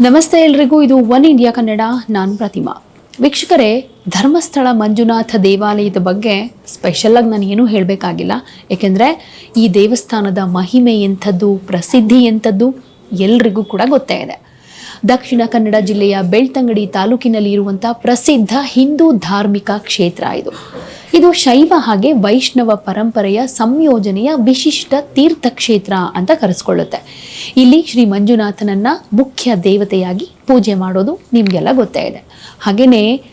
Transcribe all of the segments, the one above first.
ನಮಸ್ತೆ ಎಲ್ರಿಗೂ, ಇದು ಒನ್ ಇಂಡಿಯಾ ಕನ್ನಡ, ನಾನು ಪ್ರತಿಮಾ. ವೀಕ್ಷಕರೇ, ಧರ್ಮಸ್ಥಳ ಮಂಜುನಾಥ ದೇವಾಲಯದ ಬಗ್ಗೆ ಸ್ಪೆಷಲಾಗಿ ನಾನು ಏನೂ ಹೇಳಬೇಕಾಗಿಲ್ಲ. ಏಕೆಂದರೆ, ಈ ದೇವಸ್ಥಾನದ ಮಹಿಮೆ ಎಂಥದ್ದು, ಪ್ರಸಿದ್ಧಿ ಎಂಥದ್ದು ಎಲ್ರಿಗೂ ಕೂಡ ಗೊತ್ತೇ ಇದೆ. ದಕ್ಷಿಣ ಕನ್ನಡ ಜಿಲ್ಲೆಯ ಬೆಳ್ತಂಗಡಿ ತಾಲೂಕಿನಲ್ಲಿ ಇರುವಂಥ ಪ್ರಸಿದ್ಧ ಹಿಂದೂ ಧಾರ್ಮಿಕ ಕ್ಷೇತ್ರ ಇದು. ಇದು ಶೈವ ಹಾಗೆ ವೈಷ್ಣವ ಪರಂಪರೆಯ ಸಂಯೋಜನೆಯ ವಿಶಿಷ್ಟ ತೀರ್ಥಕ್ಷೇತ್ರ ಅಂತ ಕರೆಸ್ಕೊಳ್ಳುತ್ತೆ. ಇಲ್ಲಿ ಶ್ರೀ ಮಂಜುನಾಥನನ್ನ ಮುಖ್ಯ ದೇವತೆಯಾಗಿ ಪೂಜೆ ಮಾಡೋದು ನಿಮಗೆಲ್ಲ ಗೊತ್ತೇ ಇದೆ. ಹಾಗೆಯೇ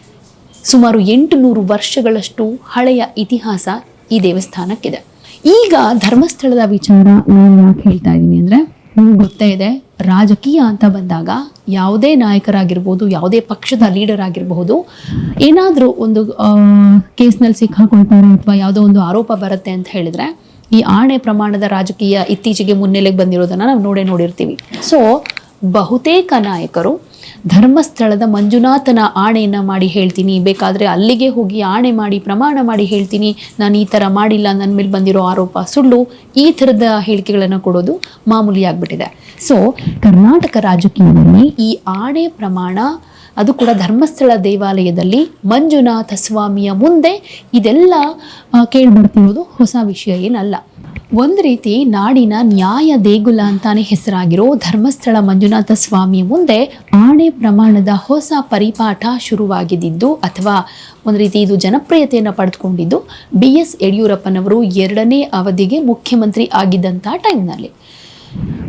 ಸುಮಾರು ಎಂಟು ನೂರು ವರ್ಷಗಳಷ್ಟು ಹಳೆಯ ಇತಿಹಾಸ ಈ ದೇವಸ್ಥಾನಕ್ಕಿದೆ. ಈಗ ಧರ್ಮಸ್ಥಳದ ವಿಚಾರ ನಾನು ಯಾಕೆ ಹೇಳ್ತಾ ಇದ್ದೀನಿ ಅಂದರೆ ನಿಮ್ಗೆ ಗೊತ್ತೇ ಇದೆ. ರಾಜಕೀಯ ಅಂತ ಬಂದಾಗ ಯಾವುದೇ ನಾಯಕರಾಗಿರ್ಬೋದು, ಯಾವುದೇ ಪಕ್ಷದ ಲೀಡರ್ ಆಗಿರಬಹುದು, ಏನಾದರೂ ಒಂದು ಕೇಸ್ನಲ್ಲಿ ಸಿಕ್ಕಾಕೊಳ್ತಾರೆ ಅಥವಾ ಯಾವುದೋ ಒಂದು ಆರೋಪ ಬರುತ್ತೆ ಅಂತ ಹೇಳಿದ್ರೆ, ಈ ಆಣೆ ಪ್ರಮಾಣದ ರಾಜಕೀಯ ಇತ್ತೀಚೆಗೆ ಮುನ್ನೆಲೆಗೆ ಬಂದಿರೋದನ್ನ ನಾವು ನೋಡೇ ನೋಡಿರ್ತೀವಿ. ಸೊ ಬಹುತೇಕ ನಾಯಕರು ಧರ್ಮಸ್ಥಳದ ಮಂಜುನಾಥನ ಆಣೆಯನ್ನು ಮಾಡಿ ಹೇಳ್ತೀನಿ. ಬೇಕಾದ್ರೆ ಅಲ್ಲಿಗೆ ಹೋಗಿ ಆಣೆ ಮಾಡಿ, ಪ್ರಮಾಣ ಮಾಡಿ ಹೇಳ್ತೀನಿ. ನಾನು ಈ ಥರ ಮಾಡಿಲ್ಲ ನನ್ನ ಮೇಲೆ ಬಂದಿರೋ ಆರೋಪ. ಸುಳ್ಳು ಈ ಥರದ ಹೇಳಿಕೆಗಳನ್ನು ಕೊಡೋದು ಮಾಮೂಲಿ ಆಗ್ಬಿಟ್ಟಿದೆ. ಸೊ ಕರ್ನಾಟಕ ರಾಜಕೀಯದಲ್ಲಿ ಈ ಆಣೆ ಪ್ರಮಾಣ, ಅದು ಕೂಡ ಧರ್ಮಸ್ಥಳ ದೇವಾಲಯದಲ್ಲಿ ಮಂಜುನಾಥ ಸ್ವಾಮಿಯ ಮುಂದೆ ಇದೆಲ್ಲ ಕೇಳಿಬರ್ತಿರೋದು ಹೊಸ ವಿಷಯ ಏನಲ್ಲ. ಒಂದು ರೀತಿ ನಾಡಿನ ನ್ಯಾಯ ದೇಗುಲ ಅಂತಾನೆ ಹೆಸರಾಗಿರೋ ಧರ್ಮಸ್ಥಳ ಮಂಜುನಾಥ ಸ್ವಾಮಿಯ ಮುಂದೆ ಆಣೆ ಪ್ರಮಾಣದ ಹೊಸ ಪರಿಪಾಠ ಶುರುವಾಗಿದ್ದು ಅಥವಾ ಒಂದು ರೀತಿ ಇದು ಜನಪ್ರಿಯತೆಯನ್ನು ಪಡೆದುಕೊಂಡಿದ್ದು ಬಿ ಎಸ್ ಯಡಿಯೂರಪ್ಪನವರು ಎರಡನೇ ಅವಧಿಗೆ ಮುಖ್ಯಮಂತ್ರಿ ಆಗಿದ್ದಂಥ ಟೈಮ್ನಲ್ಲಿ.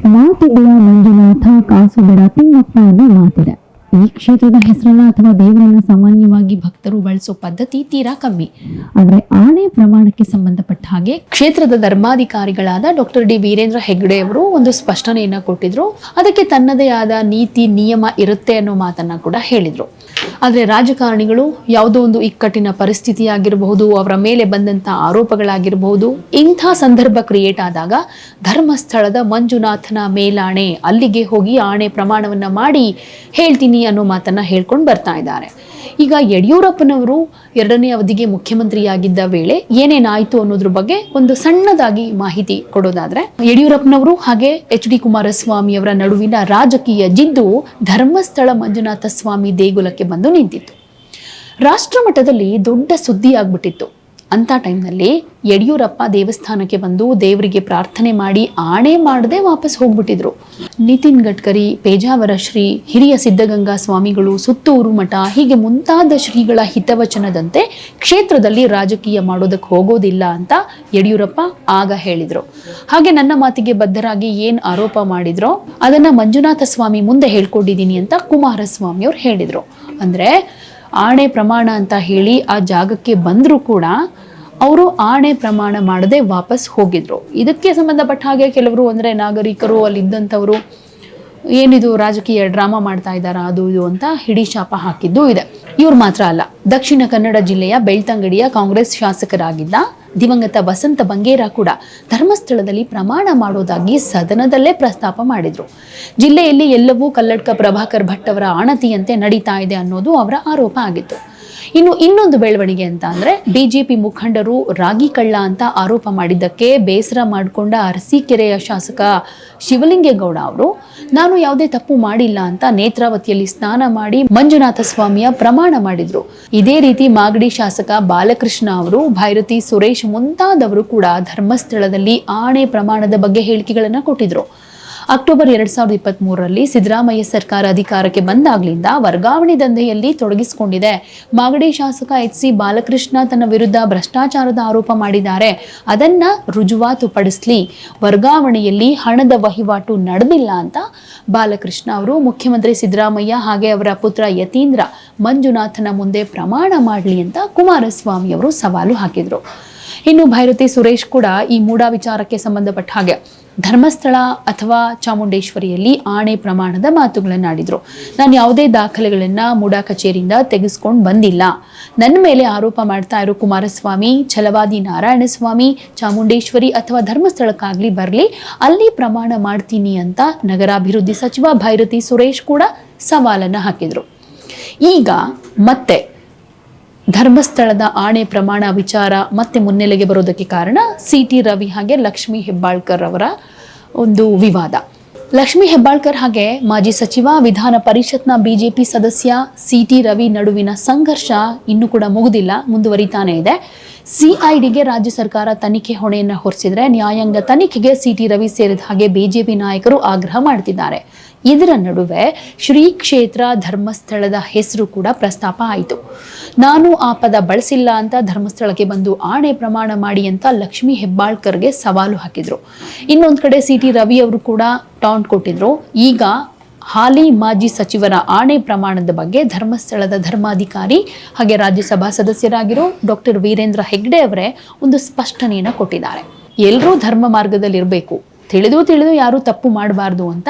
ಮಾತಿದೆಯ ಮಂಜುನಾಥ ಕಾಸು ತಿಮ್ಮಪ್ಪನ ಮಾತಿದೆ. ಈ ಕ್ಷೇತ್ರದ ಹೆಸರನ್ನ ಅಥವಾ ದೇವರನ್ನ ಸಾಮಾನ್ಯವಾಗಿ ಭಕ್ತರು ಬಳಸೋ ಪದ್ಧತಿ ತೀರಾ ಕಮ್ಮಿ. ಆದ್ರೆ ಆಣೆ ಪ್ರಮಾಣಕ್ಕೆ ಸಂಬಂಧಪಟ್ಟ ಹಾಗೆ ಕ್ಷೇತ್ರದ ಧರ್ಮಾಧಿಕಾರಿಗಳಾದ ಡಾಕ್ಟರ್ ಡಿ ವೀರೇಂದ್ರ ಹೆಗ್ಡೆ ಅವರು ಒಂದು ಸ್ಪಷ್ಟನೆಯನ್ನ ಕೊಟ್ಟಿದ್ರು. ಅದಕ್ಕೆ ತನ್ನದೇ ಆದ ನೀತಿ, ನಿಯಮ ಇರುತ್ತೆ ಅನ್ನೋ ಮಾತನ್ನ ಕೂಡ ಹೇಳಿದ್ರು. ಆದರೆ ರಾಜಕಾರಣಿಗಳು ಯಾವುದೋ ಒಂದು ಇಕ್ಕಟ್ಟಿನ ಪರಿಸ್ಥಿತಿ ಆಗಿರಬಹುದು ಅವರ ಮೇಲೆ ಬಂದಂಥ ಆರೋಪಗಳಾಗಿರಬಹುದು, ಇಂಥ ಸಂದರ್ಭ ಕ್ರಿಯೇಟ್ ಆದಾಗ ಧರ್ಮಸ್ಥಳದ ಮಂಜುನಾಥನ ಮೇಲಾಣೆ ಅಲ್ಲಿಗೆ ಹೋಗಿ ಆಣೆ ಪ್ರಮಾಣವನ್ನ ಮಾಡಿ ಹೇಳ್ತೀನಿ ಅನ್ನೋ ಮಾತನ್ನ ಹೇಳ್ಕೊಂಡು ಬರ್ತಾ ಇದ್ದಾರೆ. ಈಗ ಯಡಿಯೂರಪ್ಪನವರು ಎರಡನೇ ಅವಧಿಗೆ ಮುಖ್ಯಮಂತ್ರಿಯಾಗಿದ್ದ ವೇಳೆ ಏನೇನಾಯಿತು ಅನ್ನೋದ್ರ ಬಗ್ಗೆ ಒಂದು ಸಣ್ಣದಾಗಿ ಮಾಹಿತಿ ಕೊಡೋದಾದ್ರೆ, ಯಡಿಯೂರಪ್ಪನವರು ಹಾಗೆ ಎಚ್ ಡಿ ಕುಮಾರಸ್ವಾಮಿ ಅವರ ನಡುವಿನ ರಾಜಕೀಯ ಜಿದ್ದು ಧರ್ಮಸ್ಥಳ ಮಂಜುನಾಥ ಸ್ವಾಮಿ ದೇಗುಲಕ್ಕೆ ಬಂದು ನಿಂತಿತ್ತು. ರಾಷ್ಟ್ರ ಮಟ್ಟದಲ್ಲಿ ದೊಡ್ಡ ಸುದ್ದಿ ಆಗ್ಬಿಟ್ಟಿತ್ತು ಅಂಥ ಟೈಮ್ನಲ್ಲಿ ಯಡಿಯೂರಪ್ಪ ದೇವಸ್ಥಾನಕ್ಕೆ ಬಂದು ದೇವರಿಗೆ ಪ್ರಾರ್ಥನೆ ಮಾಡಿ ಆಣೆ ಮಾಡದೆ ವಾಪಸ್ ಹೋಗ್ಬಿಟ್ಟಿದ್ರು. ನಿತಿನ್ ಗಡ್ಕರಿ, ಪೇಜಾವರ ಶ್ರೀ, ಹಿರಿಯ ಸಿದ್ಧಗಂಗಾ ಸ್ವಾಮಿಗಳು, ಸುತ್ತೂರು ಮಠ, ಹೀಗೆ ಮುಂತಾದ ಶ್ರೀಗಳ ಹಿತವಚನದಂತೆ ಕ್ಷೇತ್ರದಲ್ಲಿ ರಾಜಕೀಯ ಮಾಡೋದಕ್ಕೆ ಹೋಗೋದಿಲ್ಲ ಅಂತ ಯಡಿಯೂರಪ್ಪ ಆಗ ಹೇಳಿದ್ರು. ಹಾಗೆ ನನ್ನ ಮಾತಿಗೆ ಬದ್ಧರಾಗಿ ಏನು ಆರೋಪ ಮಾಡಿದ್ರೋ ಅದನ್ನ ಮಂಜುನಾಥ ಸ್ವಾಮಿ ಮುಂದೆ ಹೇಳ್ಕೊಂಡಿದ್ದೀನಿ ಅಂತ ಕುಮಾರಸ್ವಾಮಿ ಅವ್ರು ಹೇಳಿದ್ರು. ಅಂದ್ರೆ ಆಣೆ ಪ್ರಮಾಣ ಅಂತ ಹೇಳಿ ಆ ಜಾಗಕ್ಕೆ ಬಂದರೂ ಕೂಡ ಅವರು ಆಣೆ ಪ್ರಮಾಣ ಮಾಡದೆ ವಾಪಸ್ ಹೋಗಿದ್ರು. ಇದಕ್ಕೆ ಸಂಬಂಧಪಟ್ಟ ಹಾಗೆ ಕೆಲವರು ಅಂದರೆ ನಾಗರಿಕರು ಅಲ್ಲಿದ್ದಂಥವರು ಏನಿದು ರಾಜಕೀಯ ಡ್ರಾಮಾ ಮಾಡ್ತಾ ಇದ್ದಾರಾ, ಅದು ಇದು ಅಂತ ಹಿಡಿ ಶಾಪ ಹಾಕಿದ್ದು ಇದೆ. ಇವ್ರು ಮಾತ್ರ ಅಲ್ಲ. ದಕ್ಷಿಣ ಕನ್ನಡ ಜಿಲ್ಲೆಯ ಬೆಳ್ತಂಗಡಿಯ ಕಾಂಗ್ರೆಸ್ ಶಾಸಕರಾಗಿದ್ದ ದಿವಂಗತ ವಸಂತ ಬಂಗೇರ ಕೂಡ ಧರ್ಮಸ್ಥಳದಲ್ಲಿ ಪ್ರಮಾಣ ಮಾಡೋದಾಗಿ ಸದನದಲ್ಲೇ ಪ್ರಸ್ತಾಪ ಮಾಡಿದ್ರು. ಜಿಲ್ಲೆಯಲ್ಲಿ ಎಲ್ಲವೂ ಕಲ್ಲಡ್ಕ ಪ್ರಭಾಕರ್ ಭಟ್ ಅವರ ಆಣತಿಯಂತೆ ನಡೀತಾ ಇದೆ ಅನ್ನೋದು ಅವರ ಆರೋಪ ಆಗಿತ್ತು. ಇನ್ನು ಇನ್ನೊಂದು ಬೆಳವಣಿಗೆ ಅಂತ ಅಂದ್ರೆ ಬಿಜೆಪಿ ಮುಖಂಡರು ರಾಗಿ ಕಳ್ಳ ಅಂತ ಆರೋಪ ಮಾಡಿದ್ದಕ್ಕೆ ಬೇಸರ ಮಾಡಿಕೊಂಡ ಅರಸೀಕೆರೆಯ ಶಾಸಕ ಶಿವಲಿಂಗೇಗೌಡ ಅವರು, ನಾನು ಯಾವುದೇ ತಪ್ಪು ಮಾಡಿಲ್ಲ ಅಂತ ನೇತ್ರಾವತಿಯಲ್ಲಿ ಸ್ನಾನ ಮಾಡಿ ಮಂಜುನಾಥ ಸ್ವಾಮಿಯ ಪ್ರಮಾಣ ಮಾಡಿದ್ರು. ಇದೇ ರೀತಿ ಮಾಗಡಿ ಶಾಸಕ ಬಾಲಕೃಷ್ಣ ಅವರು, ಭೈರತಿ ಸುರೇಶ್ ಮುಂತಾದವರು ಕೂಡ ಧರ್ಮಸ್ಥಳದಲ್ಲಿ ಆಣೆ ಪ್ರಮಾಣದ ಬಗ್ಗೆ ಹೇಳಿಕೆಗಳನ್ನ ಕೊಟ್ಟಿದ್ರು. ಅಕ್ಟೋಬರ್ ಎರಡ್ ಸಾವಿರದ ಇಪ್ಪತ್ತ್ ಮೂರರಲ್ಲಿ ಸಿದ್ದರಾಮಯ್ಯ ಸರ್ಕಾರ ಅಧಿಕಾರಕ್ಕೆ ಬಂದಾಗ್ಲಿಂದ ವರ್ಗಾವಣೆ ದಂಧೆಯಲ್ಲಿ ತೊಡಗಿಸಿಕೊಂಡಿದೆ. ಮಾಗಡಿ ಶಾಸಕ ಎಚ್ ಸಿ ಬಾಲಕೃಷ್ಣ ತನ್ನ ವಿರುದ್ಧ ಭ್ರಷ್ಟಾಚಾರದ ಆರೋಪ ಮಾಡಿದ್ದಾರೆ. ಅದನ್ನ ರುಜುವಾತು ಪಡಿಸ್ಲಿ. ವರ್ಗಾವಣೆಯಲ್ಲಿ ಹಣದ ವಹಿವಾಟು ನಡೆದಿಲ್ಲ ಅಂತ ಬಾಲಕೃಷ್ಣ ಅವರು ಮುಖ್ಯಮಂತ್ರಿ ಸಿದ್ದರಾಮಯ್ಯ ಹಾಗೆ ಅವರ ಪುತ್ರ ಯತೀಂದ್ರ ಮಂಜುನಾಥನ ಮುಂದೆ ಪ್ರಮಾಣ ಮಾಡಲಿ ಅಂತ ಕುಮಾರಸ್ವಾಮಿ ಅವರು ಸವಾಲು ಹಾಕಿದ್ರು. ಇನ್ನು ಭೈರತಿ ಸುರೇಶ್ ಕೂಡ ಈ ಮೂಡಾ ವಿಚಾರಕ್ಕೆ ಸಂಬಂಧಪಟ್ಟ ಹಾಗೆ ಧರ್ಮಸ್ಥಳ ಅಥವಾ ಚಾಮುಂಡೇಶ್ವರಿಯಲ್ಲಿ ಆಣೆ ಪ್ರಮಾಣದ ಮಾತುಗಳನ್ನಾಡಿದರು ನಾನು ಯಾವುದೇ ದಾಖಲೆಗಳನ್ನು ಮೂಡಾ ಕಚೇರಿಯಿಂದ ತೆಗೆಸ್ಕೊಂಡು ಬಂದಿಲ್ಲ. ನನ್ನ ಮೇಲೆ ಆರೋಪ ಮಾಡ್ತಾ ಇರೋ ಕುಮಾರಸ್ವಾಮಿ, ಛಲವಾದಿ ನಾರಾಯಣಸ್ವಾಮಿ, ಚಾಮುಂಡೇಶ್ವರಿ ಅಥವಾ ಧರ್ಮಸ್ಥಳಕ್ಕಾಗಲಿ ಬರಲಿ, ಅಲ್ಲಿ ಪ್ರಮಾಣ ಮಾಡ್ತೀನಿ ಅಂತ ನಗರಾಭಿವೃದ್ಧಿ ಸಚಿವ ಭೈರತಿ ಸುರೇಶ್ ಕೂಡ ಸವಾಲನ್ನು ಹಾಕಿದರು. ಈಗ ಮತ್ತೆ ಧರ್ಮಸ್ಥಳದ ಆಣೆ ಪ್ರಮಾಣ ವಿಚಾರ ಮತ್ತೆ ಮುನ್ನೆಲೆಗೆ ಬರೋದಕ್ಕೆ ಕಾರಣ ಸಿ ಟಿ ರವಿ ಹಾಗೆ ಲಕ್ಷ್ಮೀ ಹೆಬ್ಬಾಳ್ಕರ್ ಅವರ ಒಂದು ವಿವಾದ. ಲಕ್ಷ್ಮೀ ಹೆಬ್ಬಾಳ್ಕರ್ ಹಾಗೆ ಮಾಜಿ ಸಚಿವ, ವಿಧಾನ ಪರಿಷತ್ನ ಬಿಜೆಪಿ ಸದಸ್ಯ ಸಿ ಟಿ ರವಿ ನಡುವಿನ ಸಂಘರ್ಷ ಇನ್ನೂ ಕೂಡ ಮುಗುದಿಲ್ಲ, ಮುಂದುವರಿತಾನೆ ಇದೆ. ಸಿಐಡಿಗೆ ರಾಜ್ಯ ಸರ್ಕಾರ ತನಿಖೆ ಹೊಣೆಯನ್ನು ಹೊರಿಸಿದ್ರೆ ನ್ಯಾಯಾಂಗ ತನಿಖೆಗೆ ಸಿಟಿ ರವಿ ಸೇರಿದ ಹಾಗೆ ಬಿಜೆಪಿ ನಾಯಕರು ಆಗ್ರಹ ಮಾಡ್ತಿದ್ದಾರೆ. ಇದರ ನಡುವೆ ಶ್ರೀ ಕ್ಷೇತ್ರ ಧರ್ಮಸ್ಥಳದ ಹೆಸರು ಕೂಡ ಪ್ರಸ್ತಾಪ ಆಯಿತು. ನಾನು ಆ ಪದ ಬಳಸಿಲ್ಲ ಅಂತ ಧರ್ಮಸ್ಥಳಕ್ಕೆ ಬಂದು ಆಣೆ ಪ್ರಮಾಣ ಮಾಡಿ ಅಂತ ಲಕ್ಷ್ಮಿ ಹೆಬ್ಬಾಳ್ಕರ್ಗೆ ಸವಾಲು ಹಾಕಿದ್ರು. ಇನ್ನೊಂದು ಕಡೆ ಸಿ ಟಿ ರವಿ ಅವರು ಕೂಡ ಟಾಂಟ್ ಕೊಟ್ಟಿದ್ರು. ಈಗ ಹಾಲಿ ಮಾಜಿ ಸಚಿವರ ಆಣೆ ಪ್ರಮಾಣದ ಬಗ್ಗೆ ಧರ್ಮಸ್ಥಳದ ಧರ್ಮಾಧಿಕಾರಿ ಹಾಗೆ ರಾಜ್ಯಸಭಾ ಸದಸ್ಯರಾಗಿರೋ ಡಾಕ್ಟರ್ ವೀರೇಂದ್ರ ಹೆಗ್ಡೆ ಅವರೇ ಒಂದು ಸ್ಪಷ್ಟನೆಯನ್ನು ಕೊಟ್ಟಿದ್ದಾರೆ. ಎಲ್ಲರೂ ಧರ್ಮ ಮಾರ್ಗದಲ್ಲಿರಬೇಕು. ತಿಳಿದು ತಿಳಿದು ಯಾರೂ ತಪ್ಪು ಮಾಡಬಾರ್ದು ಅಂತ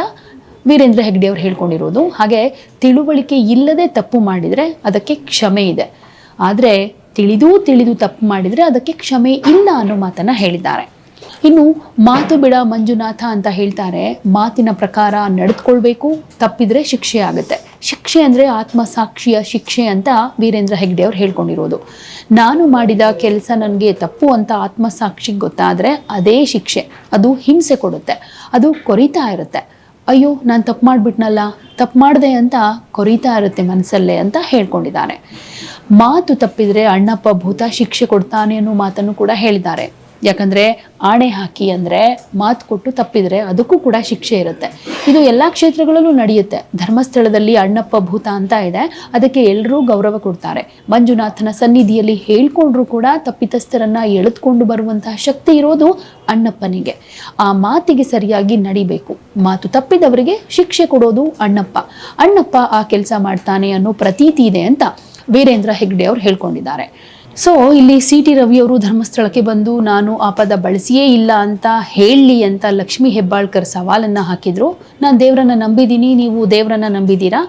ವೀರೇಂದ್ರ ಹೆಗ್ಡೆ ಅವರು ಹೇಳ್ಕೊಂಡಿರೋದು. ಹಾಗೆ ತಿಳುವಳಿಕೆ ಇಲ್ಲದೆ ತಪ್ಪು ಮಾಡಿದರೆ ಅದಕ್ಕೆ ಕ್ಷಮೆ ಇದೆ. ಆದರೆ ತಿಳಿದೂ ತಿಳಿದು ತಪ್ಪು ಮಾಡಿದರೆ ಅದಕ್ಕೆ ಕ್ಷಮೆ ಇಲ್ಲ ಅನ್ನೋ ಮಾತನ್ನು ಹೇಳಿದ್ದಾರೆ. ಇನ್ನು ಮಾತು ಬಿಡ ಮಂಜುನಾಥ ಅಂತ ಹೇಳ್ತಾರೆ. ಮಾತಿನ ಪ್ರಕಾರ ನಡೆದುಕೊಳ್ಬೇಕು, ತಪ್ಪಿದ್ರೆ ಶಿಕ್ಷೆ ಆಗುತ್ತೆ. ಶಿಕ್ಷೆ ಅಂದರೆ ಆತ್ಮಸಾಕ್ಷಿಯ ಶಿಕ್ಷೆ ಅಂತ ವೀರೇಂದ್ರ ಹೆಗ್ಡೆ ಅವ್ರು ಹೇಳ್ಕೊಂಡಿರೋದು. ನಾನು ಮಾಡಿದ ಕೆಲಸ ನನಗೆ ತಪ್ಪು ಅಂತ ಆತ್ಮಸಾಕ್ಷಿಗೆ ಗೊತ್ತಾದರೆ ಅದೇ ಶಿಕ್ಷೆ. ಅದು ಹಿಂಸೆ ಕೊಡುತ್ತೆ. ಅದು ಕೊರಿತಾ ಇರುತ್ತೆ. ಅಯ್ಯೋ, ನಾನು ತಪ್ಪು ಮಾಡಿಬಿಟ್ನಲ್ಲ? ತಪ್ಪು ಮಾಡಿದೆ ಅಂತ ಕೊರಿತಾ ಇರುತ್ತೆ ಮನಸ್ಸಲ್ಲೇ ಅಂತ ಹೇಳ್ಕೊಂಡಿದ್ದಾರೆ. ಮಾತು ತಪ್ಪಿದರೆ ಅಣ್ಣಪ್ಪ ಭೂತ ಶಿಕ್ಷೆ ಕೊಡ್ತಾನೆ ಅನ್ನೋ ಮಾತನ್ನು ಕೂಡ ಹೇಳಿದ್ದಾರೆ. ಯಾಕಂದರೆ ಆಣೆ ಹಾಕಿ ಅಂದರೆ ಮಾತು ಕೊಟ್ಟು ತಪ್ಪಿದರೆ ಅದಕ್ಕೂ ಕೂಡ ಶಿಕ್ಷೆ ಇರುತ್ತೆ. ಇದು ಎಲ್ಲ ಕ್ಷೇತ್ರಗಳಲ್ಲೂ ನಡೆಯುತ್ತೆ. ಧರ್ಮಸ್ಥಳದಲ್ಲಿ ಅಣ್ಣಪ್ಪ ಭೂತ ಅಂತ ಇದೆ. ಅದಕ್ಕೆ ಎಲ್ಲರೂ ಗೌರವ ಕೊಡ್ತಾರೆ. ಮಂಜುನಾಥನ ಸನ್ನಿಧಿಯಲ್ಲಿ ಹೇಳ್ಕೊಂಡ್ರೂ ಕೂಡ ತಪ್ಪಿತಸ್ಥರನ್ನ ಎಳೆದುಕೊಂಡು ಬರುವಂತಹ ಶಕ್ತಿ ಇರೋದು ಅಣ್ಣಪ್ಪನಿಗೆ. ಆ ಮಾತಿಗೆ ಸರಿಯಾಗಿ ನಡಿಬೇಕು. ಮಾತು ತಪ್ಪಿದವರಿಗೆ ಶಿಕ್ಷೆ ಕೊಡೋದು ಅಣ್ಣಪ್ಪ. ಅಣ್ಣಪ್ಪ ಆ ಕೆಲಸ ಮಾಡ್ತಾನೆ ಅನ್ನೋ ಪ್ರತೀತಿ ಇದೆ ಅಂತ ವೀರೇಂದ್ರ ಹೆಗ್ಡೆ ಅವ್ರು ಹೇಳ್ಕೊಂಡಿದ್ದಾರೆ. ಸೊ ಇಲ್ಲಿ ಸಿ ಟಿ ರವಿಯವರು ಧರ್ಮಸ್ಥಳಕ್ಕೆ ಬಂದು, ನಾನು ಆ ಪದ ಬಳಸಿಯೇ ಇಲ್ಲ ಅಂತ ಹೇಳಲಿ ಅಂತ ಲಕ್ಷ್ಮೀ ಹೆಬ್ಬಾಳ್ಕರ್ ಸವಾಲನ್ನು ಹಾಕಿದರು. ನಾನು ದೇವರನ್ನ ನಂಬಿದ್ದೀನಿ ನೀವು ದೇವರನ್ನ ನಂಬಿದ್ದೀರಾ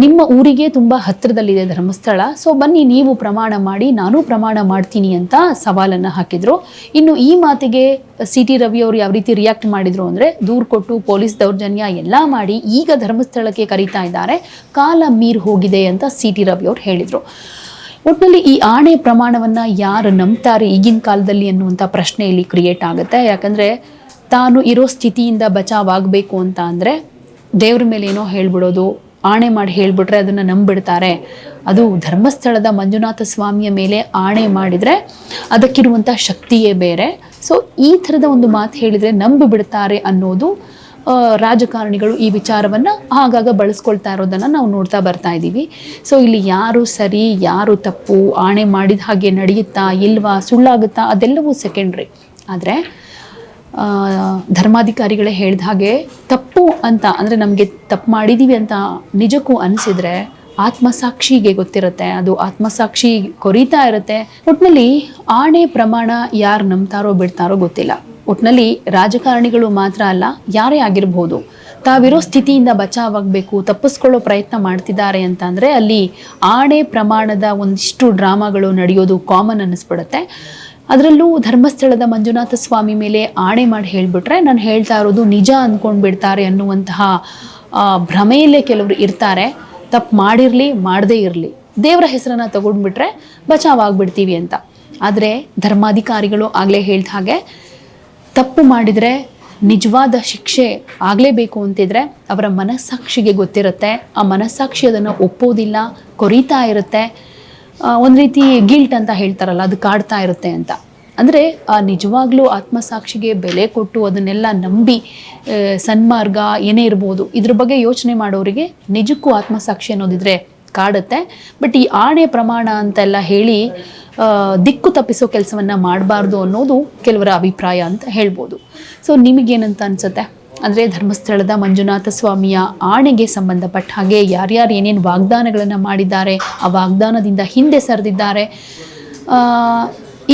ನಿಮ್ಮ ಊರಿಗೆ ತುಂಬ ಹತ್ತಿರದಲ್ಲಿದೆ ಧರ್ಮಸ್ಥಳ. ಸೊ ಬನ್ನಿ, ನೀವು ಪ್ರಮಾಣ ಮಾಡಿ, ನಾನು ಪ್ರಮಾಣ ಮಾಡ್ತೀನಿ ಅಂತ ಸವಾಲನ್ನು ಹಾಕಿದರು. ಇನ್ನು ಈ ಮಾತಿಗೆ ಸಿ ಟಿ ರವಿ ಅವರು ಯಾವ ರೀತಿ ರಿಯಾಕ್ಟ್ ಮಾಡಿದರು ಅಂದರೆ, ದೂರು ಕೊಟ್ಟು ಪೊಲೀಸ್ ದೌರ್ಜನ್ಯ ಎಲ್ಲ ಮಾಡಿ ಈಗ ಧರ್ಮಸ್ಥಳಕ್ಕೆ ಕರೀತಾ ಇದ್ದಾರೆ. ಕಾಲ ಮೀರ್ ಹೋಗಿದೆ ಅಂತ ಸಿ ಟಿ ರವಿ ಅವರು ಹೇಳಿದರು. ಒಟ್ಟಿನಲ್ಲಿ ಈ ಆಣೆ ಪ್ರಮಾಣವನ್ನು ಯಾರು ನಂಬ್ತಾರೆ ಈಗಿನ ಕಾಲದಲ್ಲಿ ಅನ್ನುವಂಥ ಪ್ರಶ್ನೆ ಇಲ್ಲಿ ಕ್ರಿಯೇಟ್ ಆಗುತ್ತೆ. ಯಾಕಂದರೆ ತಾನು ಇರೋ ಸ್ಥಿತಿಯಿಂದ ಬಚಾವಾಗಬೇಕು ಅಂತ ಅಂದರೆ ದೇವ್ರ ಮೇಲೆ ಏನೋ ಹೇಳ್ಬಿಡೋದು, ಆಣೆ ಮಾಡಿ ಹೇಳ್ಬಿಟ್ರೆ ಅದನ್ನು ನಂಬಿಡ್ತಾರೆ. ಅದು ಧರ್ಮಸ್ಥಳದ ಮಂಜುನಾಥ ಸ್ವಾಮಿಯ ಮೇಲೆ ಆಣೆ ಮಾಡಿದರೆ ಅದಕ್ಕಿರುವಂಥ ಶಕ್ತಿಯೇ ಬೇರೆ. ಸೊ ಈ ಥರದ ಒಂದು ಮಾತು ಹೇಳಿದರೆ ನಂಬಿಬಿಡ್ತಾರೆ ಅನ್ನೋದು ರಾಜಕಾರಣಿಗಳು ಈ ವಿಚಾರವನ್ನು ಆಗಾಗ ಬಳಸ್ಕೊಳ್ತಾ ಇರೋದನ್ನು ನಾವು ನೋಡ್ತಾ ಬರ್ತಾ ಇದ್ದೀವಿ ಸೊ ಇಲ್ಲಿ ಯಾರು ಸರಿ, ಯಾರು ತಪ್ಪು, ಆಣೆ ಮಾಡಿದ ಹಾಗೆ ನಡೆಯುತ್ತಾ, ಇಲ್ವಾ, ಸುಳ್ಳಾಗುತ್ತಾ, ಅದೆಲ್ಲವೂ ಸೆಕೆಂಡ್ರಿ ಆದರೆ ಧರ್ಮಾಧಿಕಾರಿಗಳೇ ಹೇಳಿದ ಹಾಗೆ ತಪ್ಪು ಅಂತ, ಅಂದರೆ ನಮಗೆ ತಪ್ಪು ಮಾಡಿದ್ದೀವಿ ಅಂತ ನಿಜಕ್ಕೂ ಅನಿಸಿದರೆ ಆತ್ಮಸಾಕ್ಷಿಗೆ ಗೊತ್ತಿರುತ್ತೆ, ಅದು ಆತ್ಮಸಾಕ್ಷಿ ಕೊರಿತಾ ಇರುತ್ತೆ. ಒಟ್ಟಿನಲ್ಲಿ ಆಣೆ ಪ್ರಮಾಣ ಯಾರು ನಂಬ್ತಾರೋ ಬಿಡ್ತಾರೋ ಗೊತ್ತಿಲ್ಲ. ಒಟ್ನಲ್ಲಿ ರಾಜಕಾರಣಿಗಳು ಮಾತ್ರ ಅಲ್ಲ, ಯಾರೇ ಆಗಿರ್ಬೋದು, ತಾವಿರೋ ಸ್ಥಿತಿಯಿಂದ ಬಚಾವಾಗಬೇಕು, ತಪ್ಪಿಸ್ಕೊಳ್ಳೋ ಪ್ರಯತ್ನ ಮಾಡ್ತಿದ್ದಾರೆ ಅಂತಂದರೆ ಅಲ್ಲಿ ಆಣೆ ಪ್ರಮಾಣದ ಒಂದಿಷ್ಟು ಡ್ರಾಮಾಗಳು ನಡೆಯೋದು ಕಾಮನ್ ಅನ್ನಿಸ್ಬಿಡುತ್ತೆ. ಅದರಲ್ಲೂ ಧರ್ಮಸ್ಥಳದ ಮಂಜುನಾಥ ಸ್ವಾಮಿ ಮೇಲೆ ಆಣೆ ಮಾಡಿ ಹೇಳಿಬಿಟ್ರೆ ನಾನು ಹೇಳ್ತಾ ಇರೋದು ನಿಜ ಅಂದ್ಕೊಂಡು ಬಿಡ್ತಾರೆ ಅನ್ನುವಂತಹ ಭ್ರಮೆಯಲ್ಲೇ ಕೆಲವರು ಇರ್ತಾರೆ. ತಪ್ಪು ಮಾಡಿರಲಿ, ಮಾಡದೇ ಇರಲಿ, ದೇವರ ಹೆಸರನ್ನು ತಗೊಂಡ್ಬಿಟ್ರೆ ಬಚಾವಾಗ್ಬಿಡ್ತೀವಿ ಅಂತ. ಆದರೆ ಧರ್ಮಾಧಿಕಾರಿಗಳು ಆಗಲೇ ಹೇಳ್ದ ಹಾಗೆ ತಪ್ಪು ಮಾಡಿದರೆ ನಿಜವಾದ ಶಿಕ್ಷೆ ಆಗಲೇಬೇಕು ಅಂತಿದ್ರೆ ಅವರ ಮನಸ್ಸಾಕ್ಷಿಗೆ ಗೊತ್ತಿರುತ್ತೆ. ಆ ಮನಸ್ಸಾಕ್ಷಿ ಅದನ್ನು ಒಪ್ಪೋದಿಲ್ಲ ಕೊರೀತಾ ಇರುತ್ತೆ. ಒಂದು ರೀತಿ ಗಿಲ್ಟ್ ಅಂತ ಹೇಳ್ತಾರಲ್ಲ, ಅದು ಕಾಡ್ತಾ ಇರುತ್ತೆ ಅಂತ. ಅಂದರೆ ಆ ನಿಜವಾಗ್ಲೂ ಆತ್ಮಸಾಕ್ಷಿಗೆ ಬೆಲೆ ಕೊಟ್ಟು ಅದನ್ನೆಲ್ಲ ನಂಬಿ ಸನ್ಮಾರ್ಗ ಏನೇ ಇರ್ಬೋದು, ಇದ್ರ ಬಗ್ಗೆ ಯೋಚನೆ ಮಾಡೋರಿಗೆ ನಿಜಕ್ಕೂ ಆತ್ಮಸಾಕ್ಷಿ ಅನ್ನೋದಿದ್ರೆ ಕಾಡುತ್ತೆ. ಬಟ್ ಈ ಆಣೆ ಪ್ರಮಾಣ ಅಂತೆಲ್ಲ ಹೇಳಿ ದಿಕ್ಕು ತಪ್ಪಿಸೋ ಕೆಲಸವನ್ನ ಮಾಡಬಾರ್ದು ಅನ್ನೋದು ಕೆಲವರ ಅಭಿಪ್ರಾಯ ಅಂತ ಹೇಳ್ಬೋದು. ಸೊ ನಿಮಗೇನಂತ ಅನ್ಸುತ್ತೆ? ಅಂದರೆ ಧರ್ಮಸ್ಥಳದ ಮಂಜುನಾಥ ಸ್ವಾಮಿಯ ಆಣೆಗೆ ಸಂಬಂಧಪಟ್ಟ ಹಾಗೆ ಯಾರ್ಯಾರು ಏನೇನು ವಾಗ್ದಾನಗಳನ್ನು ಮಾಡಿದ್ದಾರೆ, ಆ ವಾಗ್ದಾನದಿಂದ ಹಿಂದೆ ಸರಿದಿದ್ದಾರೆ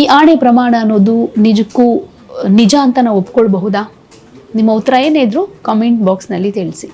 ಈ ಆಣೆ ಪ್ರಮಾಣ ಅನ್ನೋದು ನಿಜಕ್ಕೂ ನಿಜ ಅಂತ ನಾವು ಒಪ್ಕೊಳ್ಬಹುದಾ? ನಿಮ್ಮ ಉತ್ತರ ಏನೇ ಇದ್ರೂ ಕಾಮೆಂಟ್ ಬಾಕ್ಸ್ನಲ್ಲಿ ತಿಳಿಸಿ.